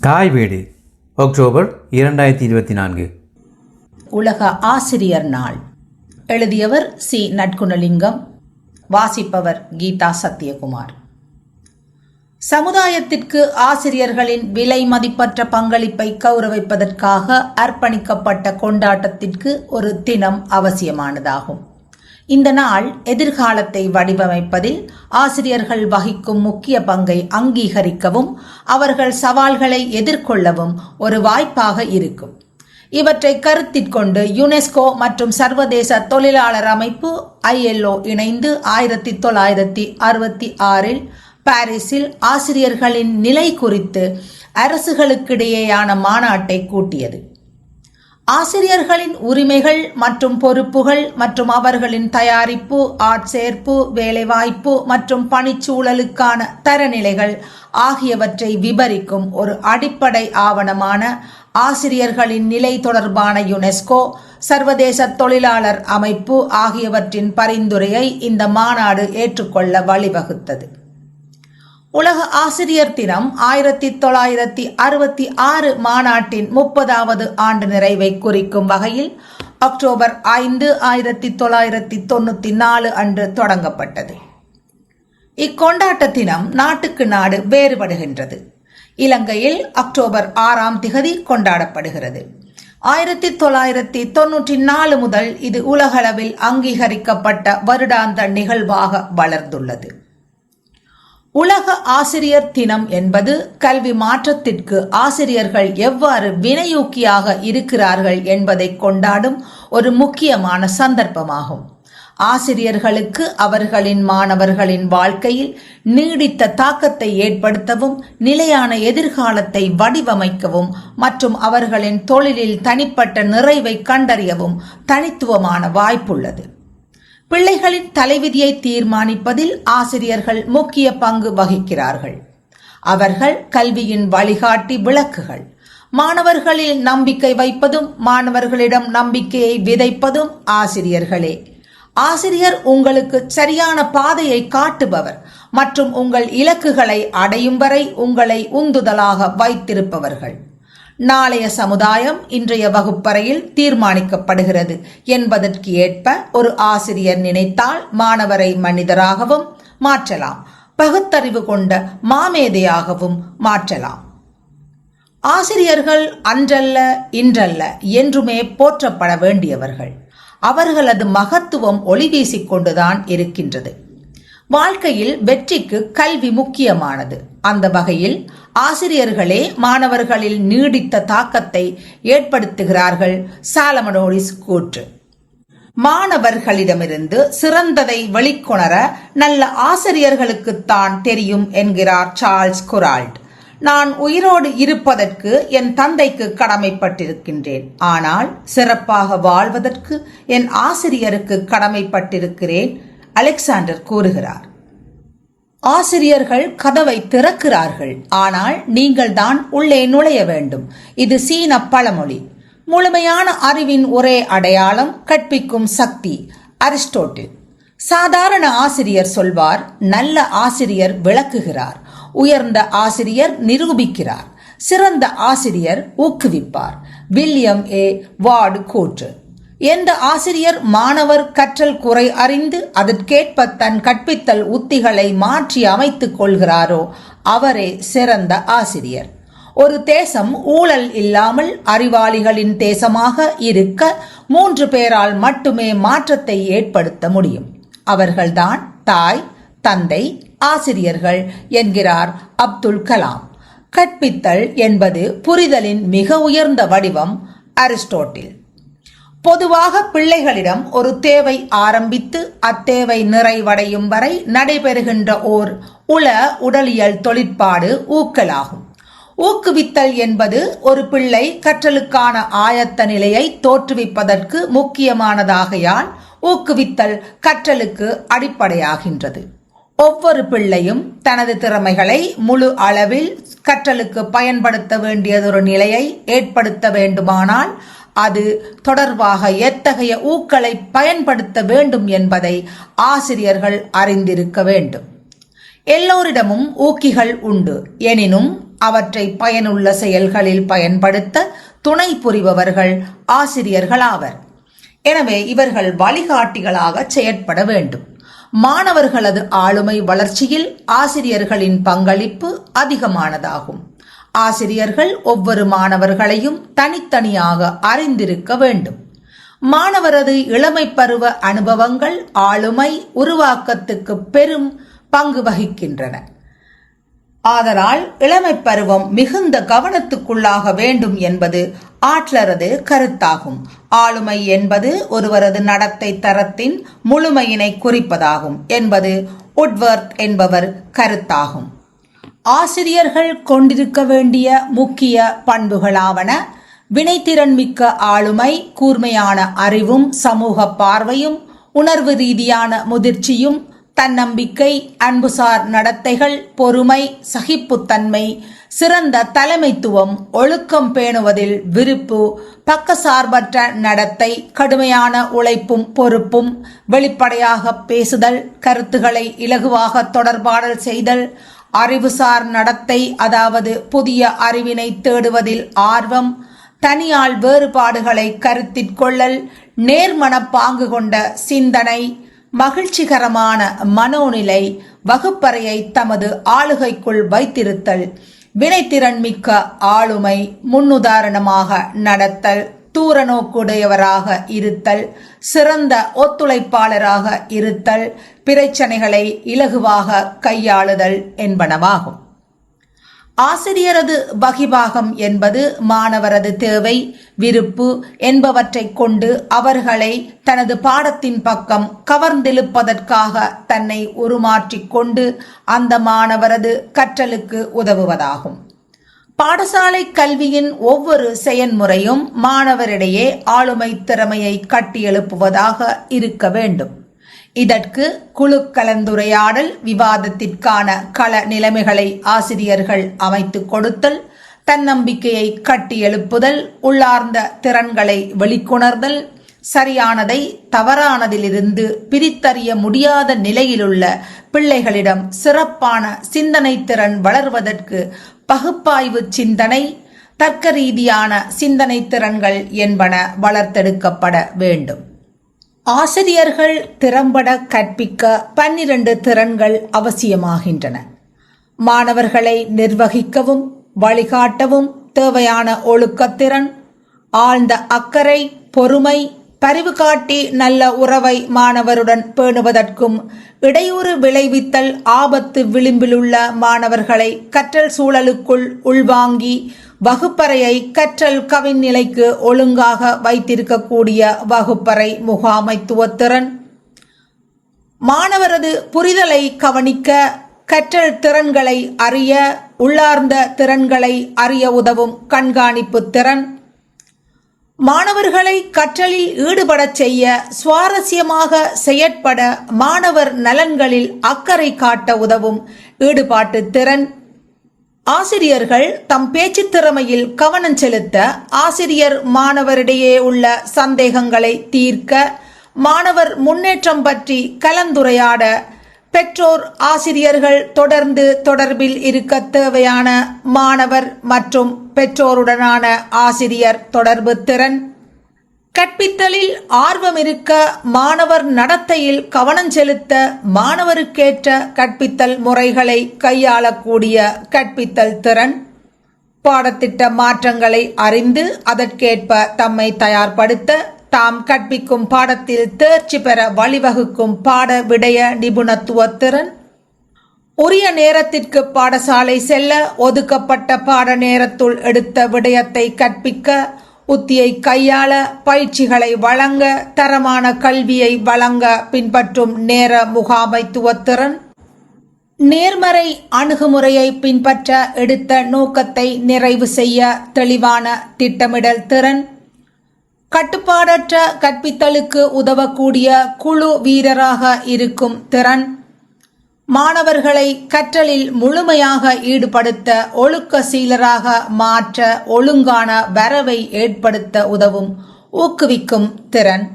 தாய் வீடு அக்டோபர் இரண்டாயிரத்தி இருபத்தி நான்கு. உலக ஆசிரியர் நாள். எழுதியவர் சி. நட்குணலிங்கம். வாசிப்பவர் கீதா சத்யகுமார். சமுதாயத்திற்கு ஆசிரியர்களின் விலை மதிப்பற்ற பங்களிப்பை கௌரவிப்பதற்காக அர்ப்பணிக்கப்பட்ட கொண்டாட்டத்திற்கு ஒரு தினம் அவசியமானதாகும். இந்த நாள் எதிர்காலத்தை வடிவமைப்பதில் ஆசிரியர்கள் வகிக்கும் முக்கிய பங்கை அங்கீகரிக்கவும் அவர்கள் சவால்களை எதிர்கொள்ளவும் ஒரு வாய்ப்பாக இருக்கும். இவற்றை கருத்திற்கொண்டு யுனெஸ்கோ மற்றும் சர்வதேச தொழிலாளர் அமைப்பு ஐஎல்ஓ இணைந்து ஆயிரத்தி தொள்ளாயிரத்தி அறுபத்தி ஆறில் பாரிஸில் ஆசிரியர்களின் நிலை குறித்து அரசுகளுக்கிடையேயான மாநாட்டை கூட்டியது. ஆசிரியர்களின் உரிமைகள் மற்றும் பொறுப்புகள் மற்றும் அவர்களின் தயாரிப்பு ஆட்சேர்ப்பு வேலைவாய்ப்பு மற்றும் பணிச்சூழலுக்கான தரநிலைகள் ஆகியவற்றை விபரிக்கும் ஒரு அடிப்படை ஆவணமான ஆசிரியர்களின் நிலை தொடர்பான யுனெஸ்கோ சர்வதேச தொழிலாளர் அமைப்பு ஆகியவற்றின் பரிந்துரையை இந்த மாநாடு ஏற்றுக்கொள்ள வழிவகுத்தது. உலக ஆசிரியர் தினம் ஆயிரத்தி தொள்ளாயிரத்தி அறுபத்தி ஆறு மாநாட்டின் முப்பதாவது ஆண்டு நிறைவை குறிக்கும் வகையில் அக்டோபர் ஐந்து ஆயிரத்தி தொள்ளாயிரத்தி தொண்ணூத்தி நாலு அன்று தொடங்கப்பட்டது. இக்கொண்டாட்ட தினம் நாட்டுக்கு நாடு வேறுபடுகின்றது. இலங்கையில் அக்டோபர் ஆறாம் திகதி கொண்டாடப்படுகிறது. ஆயிரத்தி தொள்ளாயிரத்தி தொன்னூற்றி நாலு முதல் இது உலகளவில் அங்கீகரிக்கப்பட்ட வருடாந்த நிகழ்வாக வளர்ந்துள்ளது. உலக ஆசிரியர் தினம் என்பது கல்வி மாற்றத்திற்கு ஆசிரியர்கள் எவ்வாறு வினையூக்கியாக இருக்கிறார்கள் என்பதை கொண்டாடும் ஒரு முக்கியமான சந்தர்ப்பமாகும். ஆசிரியர்களுக்கு அவர்களின் மாணவர்களின் வாழ்க்கையில் நீடித்த தாக்கத்தை ஏற்படுத்தவும் நிலையான எதிர்காலத்தை வடிவமைக்கவும் மற்றும் அவர்களின் தொழிலில் தனிப்பட்ட நிறைவை கண்டறியவும் தனித்துவமான வாய்ப்புள்ளது. பிள்ளைகளின் தலைவிதியை தீர்மானிப்பதில் ஆசிரியர்கள் முக்கிய பங்கு வகிக்கிறார்கள். அவர்கள் கல்வியின் வழிகாட்டி விளக்குகள். மாணவர்களில் நம்பிக்கை வைப்பதும் மாணவர்களிடம் நம்பிக்கையை விதைப்பதும் ஆசிரியர்களே. ஆசிரியர் உங்களுக்கு சரியான பாதையை காட்டுபவர் மற்றும் உங்கள் இலக்குகளை அடையும் வரை உங்களை உந்துதலாக வைத்திருப்பவர்கள். நாளைய சமுதாயம் இன்றைய வகுப்பறையில் தீர்மானிக்கப்படுகிறது என்பதற்கு ஏற்ப ஒரு ஆசிரியர் நினைத்தால் மாணவரை மனிதராகவும் மாற்றலாம். பகுத்தறிவு கொண்ட மாமேதையாகவும் மாற்றலாம். ஆசிரியர்கள் அன்றல்ல இன்றல்ல என்றுமே போற்றப்பட வேண்டியவர்கள். அவர்களது மகத்துவம் ஒளி வீசிக்கொண்டுதான் இருக்கின்றது. வாழ்க்கையில் வெற்றிக்கு கல்வி முக்கியமானது. அந்த வகையில் ஆசிரியர்களே மாணவர்களில் நீடித்த தாக்கத்தை ஏற்படுத்துகிறார்கள் சாலமனோடிஸ் கூற்று மாணவர்களிடமிருந்து சிறந்ததை வெளிக்கொணர நல்ல ஆசிரியர்களுக்குத்தான் தெரியும் என்கிறார் சார்ல்ஸ் குரால்ட். நான் உயிரோடு இருப்பதற்கு என் தந்தைக்கு கடமைப்பட்டிருக்கின்றேன். ஆனால் சிறப்பாக வாழ்வதற்கு என் ஆசிரியருக்கு கடமைப்பட்டிருக்கிறேன். அலெக்சாண்டர் கூறுகிறார் ஆசிரியர்கள் கதவை திறக்கிறார்கள். ஆனால் நீங்கள் தான் உள்ளே நுழைய வேண்டும். இது சீன பழமொழி. முழுமையான அறிவின் ஒரே அடையாளம் கற்பிக்கும் சக்தி அரிஸ்டோட்டில். சாதாரண ஆசிரியர் சொல்வார் நல்ல ஆசிரியர் விளக்குகிறார். உயர்ந்த ஆசிரியர் நிரூபிக்கிறார். சிறந்த ஆசிரியர் ஊக்குவிப்பார். வில்லியம் ஏ. வார்டு கூற்று. எந்த ஆசிரியர் மாணவர் கற்றல் குறை அறிந்து அதற்கேற்ப தன் கற்பித்தல் உத்திகளை மாற்றி அமைத்துக் கொள்கிறாரோ அவரே சிறந்த ஆசிரியர். ஒரு தேசம் ஊழல் இல்லாமல் அறிவாளிகளின் தேசமாக இருக்க மூன்று பேரால் மட்டுமே மாற்றத்தை ஏற்படுத்த முடியும். அவர்கள்தான் தாய் தந்தை ஆசிரியர்கள் என்கிறார் அப்துல் கலாம். கற்பித்தல் என்பது புரிதலின் மிக உயர்ந்த வடிவம் அரிஸ்டோட்டில். பொதுவாக பிள்ளைகளிடம் ஒரு தேவை ஆரம்பித்து அத்தேவை நிறைவடையும் வரை நடைபெறுகின்ற ஓர் உள உடலியல் தொழிற்பாடு ஊக்கலாகும். ஊக்குவித்தல் என்பது ஒரு பிள்ளை கற்றலுக்கான ஆயத்த நிலையை தோற்றுவிப்பதற்கு முக்கியமானதாகையால் ஊக்குவித்தல் கற்றலுக்கு அடிப்படையாகின்றது. ஒவ்வொரு பிள்ளையும் தனது திறமைகளை முழு அளவில் கற்றலுக்கு பயன்படுத்த வேண்டியதொரு நிலையை ஏற்படுத்த வேண்டுமானால் அது தொடர்பாக எத்தகைய ஊக்களை பயன்படுத்த வேண்டும் என்பதை ஆசிரியர்கள் அறிந்திருக்க வேண்டும். எல்லோரிடமும் ஊக்கிகள் உண்டு. எனினும் அவற்றை பயனுள்ள செயல்களில் பயன்படுத்த துணை புரிபவர்கள் ஆசிரியர்களாவர் எனவே இவர்கள் வழிகாட்டிகளாக செயற்பட வேண்டும். மாணவர்களது ஆளுமை வளர்ச்சியில் ஆசிரியர்களின் பங்களிப்பு அதிகமானதாகும். ஆசிரியர்கள் ஒவ்வொரு மாணவர்களையும் தனித்தனியாக அறிந்திருக்க வேண்டும். மாணவரது இளமை பருவ அனுபவங்கள் ஆளுமை உருவாக்கத்துக்கு பெரும் பங்கு வகிக்கின்றன. ஆதலால் இளமை பருவம் மிகுந்த கவனத்துக்குள்ளாக வேண்டும் என்பது ஆட்லரது கருத்தாகும். ஆளுமை என்பது ஒருவரது நடத்தை தரத்தின் முழுமையினை குறிப்பதாகும் என்பது உட்வர்த் என்பவர் கருத்தாகும். ஆசிரியர்கள் கொண்டிருக்க வேண்டிய முக்கிய பண்புகளாவன வினைத்திறன் மிக்க ஆளுமை கூர்மையான அறிவும் சமூக பார்வையும் உணர்வு ரீதியான முதிர்ச்சியும் தன்னம்பிக்கை அன்புசார் நடத்தைகள் பொறுமை சகிப்புத்தன்மை சிறந்த தலைமைத்துவம் ஒழுக்கம் பேணுவதில் விருப்பு பக்கசார்பற்ற நடத்தை கடுமையான உழைப்பும் பொறுப்பும் வெளிப்படையாக பேசுதல் கருத்துக்களை இலகுவாக தொடர்பாடல் செய்தல் அறிவுசார் நடத்தை அதாவது புதிய அறிவினை தேடுவதில் ஆர்வம் தனியால் வேறுபாடுகளை கருத்திற்கொள்ளல் நேர்மன பாங்கு கொண்ட சிந்தனை மகிழ்ச்சிகரமான மனோநிலை வகுப்பறையை தமது ஆளுகைக்குள் வைத்திருத்தல் வினைத்திறன் மிக்க ஆளுமை முன்னுதாரணமாக நடத்தல். தூர நோக்குடையவராக இருத்தல் சிறந்த ஒத்துழைப்பாளராக இருத்தல் பிரச்சனைகளை இலகுவாக கையாளுதல் என்பனவாகும். ஆசிரியரது வகிபாகம் என்பது மாணவரது தேவை விருப்பு என்பவற்றை கொண்டு அவர்களை தனது பாடத்தின் பக்கம் கவர்ந்தெழுப்பதற்காக தன்னை உருமாற்றிக் கொண்டு அந்த மாணவரது கற்றலுக்கு உதவுவதாகும். பாடசாலை கல்வியின் ஒவ்வொரு செயன்முறையும் மாணவரிடையே ஆளுமை திறமையை கட்டியெழுப்புவதாக இருக்க வேண்டும். இதற்கு குழு கலந்துரையாடல் விவாதத்திற்கான கள நிலைமைகளை ஆசிரியர்கள் அமைத்துக் கொடுத்தல் தன்னம்பிக்கையை கட்டியெழுப்புதல் உள்ளார்ந்த திறன்களை வெளிக்கொணர்தல் சரியானதை தவறானதிலிருந்து பிரித்தறிய முடியாத நிலையிலுள்ள பிள்ளைகளிடம் சிறப்பான சிந்தனை திறன் வளர்வதற்கு பகுப்பாய்வு சிந்தனை தர்க்க ரீதியான சிந்தனை திறன்கள் என்பன வளர்த்தெடுக்கப்பட வேண்டும். ஆசிரியர்கள் திறம்பட கற்பிக்க பன்னிரண்டு திறன்கள் அவசியமாகின்றன. மாணவர்களை நிர்வகிக்கவும் வழிகாட்டவும் தேவையான ஒழுக்கத்திறன் ஆழ்ந்த அக்கறை பொறுமை பரிவு காட்டி நல்ல உறவை மாணவருடன் பேணுவதற்கும் இடையூறு விளைவித்தல் ஆபத்து விளிம்பிலுள்ள மாணவர்களை கற்றல் சூழலுக்குள் உள்வாங்கி வகுப்பறையை கற்றல் கவின் நிலைக்கு ஒழுங்காக வைத்திருக்கக்கூடிய வகுப்பறை முகாமைத்துவத்திறன் மாணவரது புரிதலை கவனிக்க கற்றல் திறன்களை அறிய உள்ளார்ந்த திறன்களை அறிய உதவும் கண்காணிப்பு திறன். மாணவர்களை கற்றலில் ஈடுபடச் செய்ய சுவாரஸ்யமாக செயற்பட மாணவர் நலன்களில் அக்கறை காட்ட உதவும் ஈடுபாட்டு திறன். ஆசிரியர்கள் தம் பேச்சு திறமையில் கவனம் செலுத்த ஆசிரியர் மாணவரிடையே உள்ள சந்தேகங்களை தீர்க்க மாணவர் முன்னேற்றம் பற்றி கலந்துரையாட பெற்றோர் ஆசிரியர்கள் தொடர்ந்து தொடர்பில் இருக்க தேவையான மாணவர் மற்றும் பெற்றோருடனான ஆசிரியர் தொடர்பு திறன் கற்பித்தலில் ஆர்வம் இருக்க மாணவர் நடத்தையில் கவனம் செலுத்த மாணவருக்கேற்ற கற்பித்தல் முறைகளை கையாளக்கூடிய கற்பித்தல் திறன் பாடத்திட்ட மாற்றங்களை அறிந்து அதற்கேற்ப தம்மை தயார்படுத்த தாம் கற்பிக்கும் பாடத்தில் தேர்ச்சி பெற வழிவகுக்கும் பாட விடய நிபுணத்துவ திறன். உரிய நேரத்திற்கு பாடசாலை செல்ல ஒதுக்கப்பட்ட பாட நேரத்துள் எடுத்த விடயத்தை கற்பிக்க உத்தியை கையாள பயிற்சிகளை வழங்க தரமான கல்வியை வழங்க பின்பற்றும் நேர முகாமைத்துவ திறன். நேர்மறை அணுகுமுறையை பின்பற்ற எடுத்த நோக்கத்தை நிறைவு செய்ய தெளிவான திட்டமிடல் திறன். கட்டுப்பாடற்ற கற்பித்தலுக்கு உதவக்கூடிய குழு வீரராக இருக்கும் திறன் மாணவர்களை கற்றலில் முழுமையாக ஈடுபடுத்த ஒழுக்க சீலராக மாற்ற ஒழுங்கான வரவை ஏற்படுத்த உதவும் ஊக்குவிக்கும் திறன்.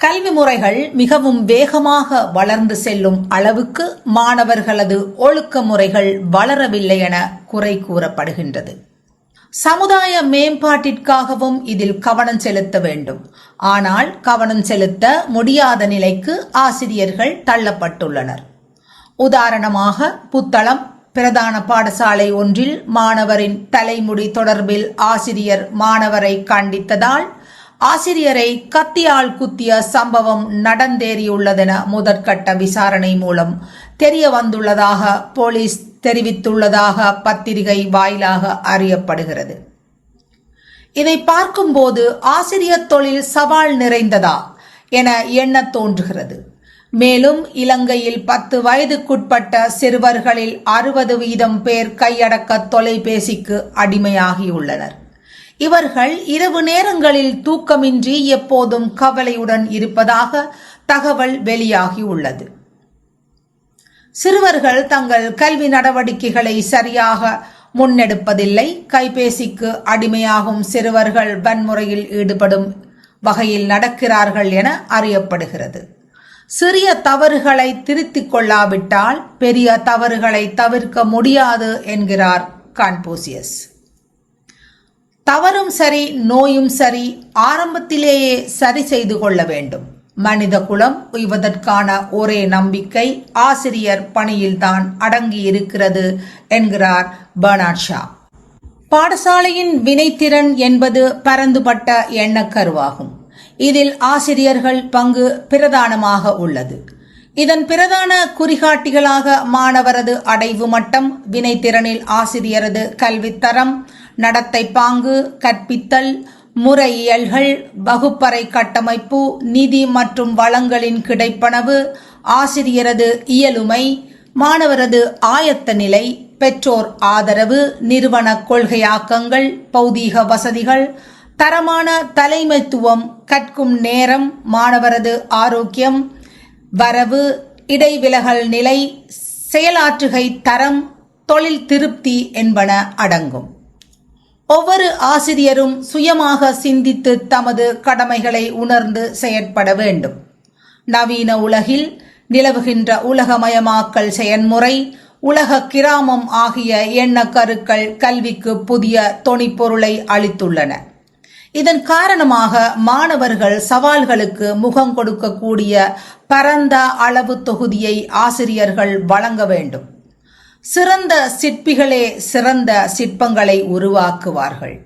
கல்வி முறைகள் மிகவும் வேகமாக வளர்ந்து செல்லும் அளவுக்கு மாணவர்களது ஒழுக்க முறைகள் வளரவில்லை என குறை கூறப்படுகின்றது. சமுதாய மேம்பாட்டிற்காகவும் இதில் கவனம் செலுத்த வேண்டும். ஆனால் கவனம் செலுத்த முடியாத நிலைக்கு ஆசிரியர்கள் தள்ளப்பட்டுள்ளனர். உதாரணமாக புத்தளம் பிரதான பாடசாலை ஒன்றில் மாணவரின் தலைமுடி தொடர்பில் ஆசிரியர் மாணவரை கண்டித்ததால் ஆசிரியரை கத்தியால் குத்திய சம்பவம் நடந்தேறியுள்ளதென முதற்கட்ட விசாரணை மூலம் தெரிய வந்துள்ளதாக போலீஸ் தெரிவித்துள்ளதாக பத்திரிகை வாயிலாக அறியப்படுகிறது. இதை பார்க்கும்போது ஆசிரியர் தொழில் சவால் நிறைந்ததா என எண்ணத் தோன்றுகிறது. மேலும் இலங்கையில் பத்து வயதுக்குட்பட்ட சிறுவர்களில் அறுபது வீதம் பேர் கையடக்க தொலைபேசிக்கு அடிமையாகியுள்ளனர். இவர்கள் இரவு நேரங்களில் தூக்கமின்றி எப்போதும் கவலையுடன் இருப்பதாக தகவல் வெளியாகியுள்ளது. சிறுவர்கள் தங்கள் கல்வி நடவடிக்கைகளை சரியாக முன்னெடுப்பதில்லை. கைபேசிக்கு அடிமையாகும் சிறுவர்கள் வன்முறையில் ஈடுபடும் வகையில் நடக்கிறார்கள் என அறியப்படுகிறது. சிறிய தவறுகளை திருத்திக் கொள்ளாவிட்டால் பெரிய தவறுகளை தவிர்க்க முடியாது என்கிறார் கான்பூசியஸ். தவறும் சரி நோயும் சரி ஆரம்பத்திலேயே சரி செய்து கொள்ள வேண்டும். மனித குலம் உய்வதற்கான ஒரே நம்பிக்கை ஆசிரியர் பணியில்தான் அடங்கி இருக்கிறது என்கிறார் பர்னாட் ஷா. பாடசாலையின் வினைத்திறன் என்பது பரந்துபட்ட எண்ணக்கருவாகும். இதில் ஆசிரியர்கள் பங்கு பிரதானமாக உள்ளது. இதன் பிரதான குறிகாட்டிகளாக மாணவரது அடைவு மட்டம் வினைத்திறனில் ஆசிரியரது கல்வித்தரம் நடத்தை பாங்கு கற்பித்தல் முறையியல்கள் வகுப்பறை கட்டமைப்பு நிதி மற்றும் வளங்களின் கிடைப்பனவு ஆசிரியரது இயலுமை மாணவரது ஆயத்த நிலை பெற்றோர் ஆதரவு நிறுவன கொள்கையாக்கங்கள் பௌதீக வசதிகள் தரமான தலைமைத்துவம் கற்கும் நேரம் மாணவரது ஆரோக்கியம் வரவு இடைவிலகல் நிலை செயலாற்றுகை தரம் தொழில் திருப்தி என்பன அடங்கும். ஒவ்வொரு ஆசிரியரும் சுயமாக சிந்தித்து தமது கடமைகளை உணர்ந்து செயற்பட வேண்டும். நவீன உலகில் நிலவுகின்ற உலகமயமாக்கல் செயன்முறை உலக கிராமம் ஆகிய எண்ணக்கருக்கள் கல்விக்கு புதிய தொனிப்பொருளை அளித்துள்ளன. இதன் காரணமாக மாணவர்கள் சவால்களுக்கு முகம் கொடுக்கக்கூடிய பரந்த அளவு தொகுதியை ஆசிரியர்கள் வழங்க வேண்டும். சிறந்த சிற்பிகளே சிறந்த சிற்பங்களை உருவாக்குவார்கள்.